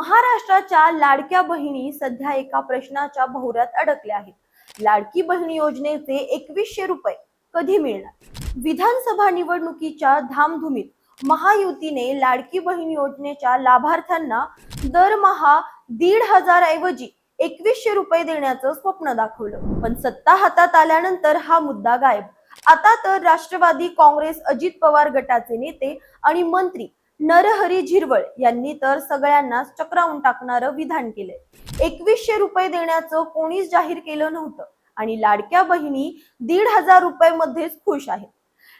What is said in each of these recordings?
महाराष्ट्राच्या लाडक्या बहिणी सध्या एका प्रश्नाच्या भोवऱ्यात अडकल्या आहेत. लाडकी बहीण योजनेचे एकवीसशे रुपये कधी मिळणार? विधानसभा निवडणुकीच्या धामधुमीत महायुतीने लाडकी बहीण योजनेच्या लाभार्थ्यांना दरमहा दीड हजार ऐवजी एकवीसशे रुपये देण्याचं स्वप्न दाखवलं. पण सत्ता हातात आल्यानंतर हा मुद्दा गायब. आता तर राष्ट्रवादी काँग्रेस अजित पवार गटाचे नेते आणि मंत्री नरहरी झिरवळ यांनी तर सगळ्यांना चक्रावून टाकणारं विधान केलंय. एकवीसशे रुपये देण्याचं कोणीच जाहीर केलं नव्हतं आणि लाडक्या बहिणी दीड हजार रुपये मध्येच खुश आहेत.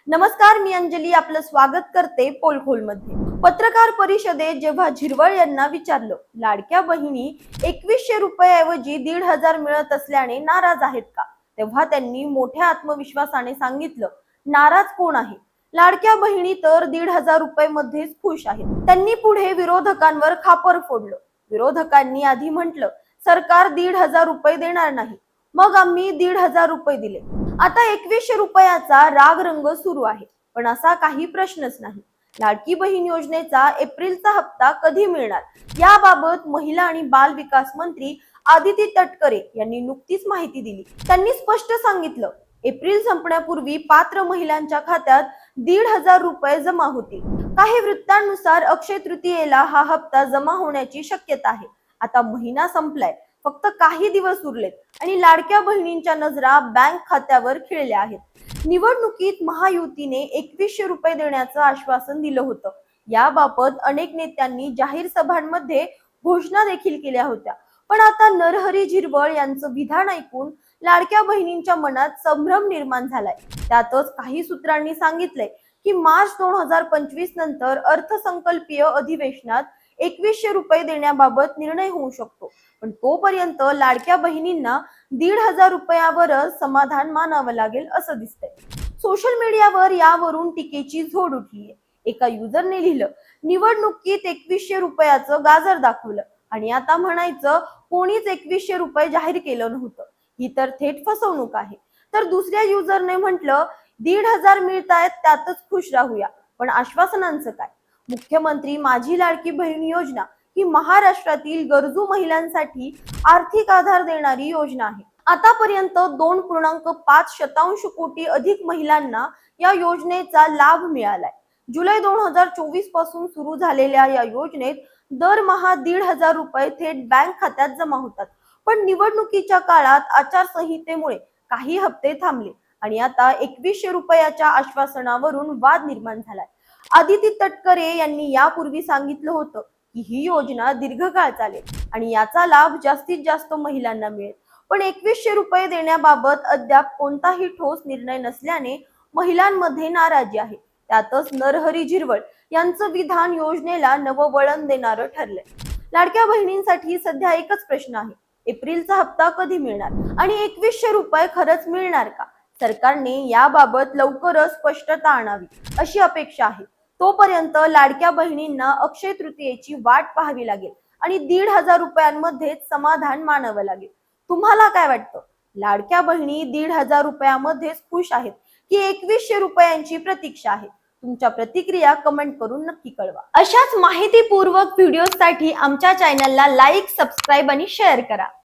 नमस्कार मी अंजली. आपलं स्वागत करते पोलखोलमध्ये पत्रकार परिषदेत जेव्हा झिरवळ यांना विचारलं लाडक्या बहिणी एकवीसशे रुपयाऐवजी दीड हजार मिळत असल्याने नाराज आहेत का? तेव्हा त्यांनी मोठ्या आत्मविश्वासाने सांगितलं नाराज कोण आहे? लाडक्या बहिणी तर दीड हजार रुपये मध्येच खुश आहेत. त्यांनी पुढे विरोधकांवर खापर फोडलं. विरोधकांनी आधी म्हटलं सरकार दीड हजार रुपये देणार नाही. मग आम्ही दीड हजार रुपये दिले. आता एकवीसशे रुपयाचा राग रंग सुरू आहे. पण असा काही प्रश्नच नाही. लाडकी बहीण योजनेचा एप्रिलचा हप्ता कधी मिळणार? याबाबत महिला आणि बाल विकास मंत्री आदिती तटकरे यांनी नुकतीच माहिती दिली. त्यांनी स्पष्ट सांगितलं एप्रिल संपण्यापूर्वी पात्र महिलांच्या खात्यात दीड हजार रुपये जमा होतील काही वृत्तांनुसार अक्षय तृतीयेला हा हप्ता जमा होण्याची शक्यता आहे. आता महिना संपलाय. फक्त काही दिवस उरलेत आणि लाडक्या बहिणींच्या नजरा बँक खात्यावर खिळल्या आहेत. निवडणुकीत महायुतीने एकवीसशे रुपये देण्याचं आश्वासन दिलं होतं. याबाबत अनेक नेत्यांनी जाहीर सभांमध्ये घोषणा देखील केल्या होत्या. पण आता नरहरी झिरवळ यांचं विधान ऐकून लाडक्या बहिणींच्या मनात संभ्रम निर्माण झालाय. त्यातच काही सूत्रांनी सांगितलंय की मार्च दोन हजार पंचवीस नंतर अर्थसंकल्पीय अधिवेशनात एकवीसशे रुपये देण्याबाबत निर्णय होऊ शकतो. पण तोपर्यंत लाडक्या बहिणींना दीड हजार रुपयावरच समाधान मानावं लागेल असं दिसतंय. सोशल मीडियावर यावरून टीकेची झोड उठलीये. एका युजरने लिहिलं निवडणुकीत एकवीसशे रुपयाचं गाजर दाखवलं आणि आता म्हणायचं कोणीच एकवीसशे रुपये जाहीर केलं नव्हतं. ही तर थेट फसवणूक आहे. तर दुसऱ्या युजरने म्हटलं दीड हजार मिळतायत त्यातच खुश राहूया. पण आश्वासनांचं काय? मुख्यमंत्री माझी लाडकी बहीण योजना ही महाराष्ट्रातील गरजू महिलांसाठी आर्थिक आधार देणारी योजना आहे. आतापर्यंत दोन पूर्णांक पाच शतांश कोटी अधिक महिलांना या योजनेचा लाभ मिळालाय. जुलै दोन हजार चोवीसपासून सुरू झालेल्या या योजनेत दरमहा दीड हजार रुपये थेट बँक खात्यात जमा होतात. पण निवडणुकीच्या काळात आचारसंहितेमुळे काही हप्ते थांबले आणि आता एकवीसशे रुपयाच्या आश्वासनावरून वाद निर्माण झालाय. आदिती तटकरे यांनी यापूर्वी सांगितलं होतं की ही योजना दीर्घकाळ चालेल आणि याचा लाभ जास्तीत जास्त महिलांना मिळेल. पण एकवीसशे रुपये देण्याबाबत अद्याप कोणताही ठोस निर्णय नसल्याने महिलांमध्ये नाराजी आहे. त्यातच नरहरी झिरवळ यांचं विधान योजनेला नववळण देणारं ठरलंय. लाडक्या बहिणींसाठी सध्या एकच प्रश्न आहे. एप्रिलचा हप्ता कधी मिळणार? आणि एकवीसशे रुपये खरंच मिळणार का? सरकारने याबाबत लवकरच स्पष्टता आणावी अशी अपेक्षा आहे. तोपर्यंत लाडक्या बहिणींना अक्षय तृतीयेची वाट पाहावी लागेल आणि दीड हजार रुपयांमध्ये समाधान मानावं लागेल. तुम्हाला काय वाटतं? लाडक्या बहिणी दीड हजार रुपयामध्येच खुश आहेत की एकवीसशे रुपयांची प्रतीक्षा आहे? तुमच्या प्रतिक्रिया कमेंट करून नक्की कळवा. अशाच माहितीपूर्वक व्हिडिओसाठी आमच्या चॅनलला लाईक सबस्क्राईब आणि शेअर करा.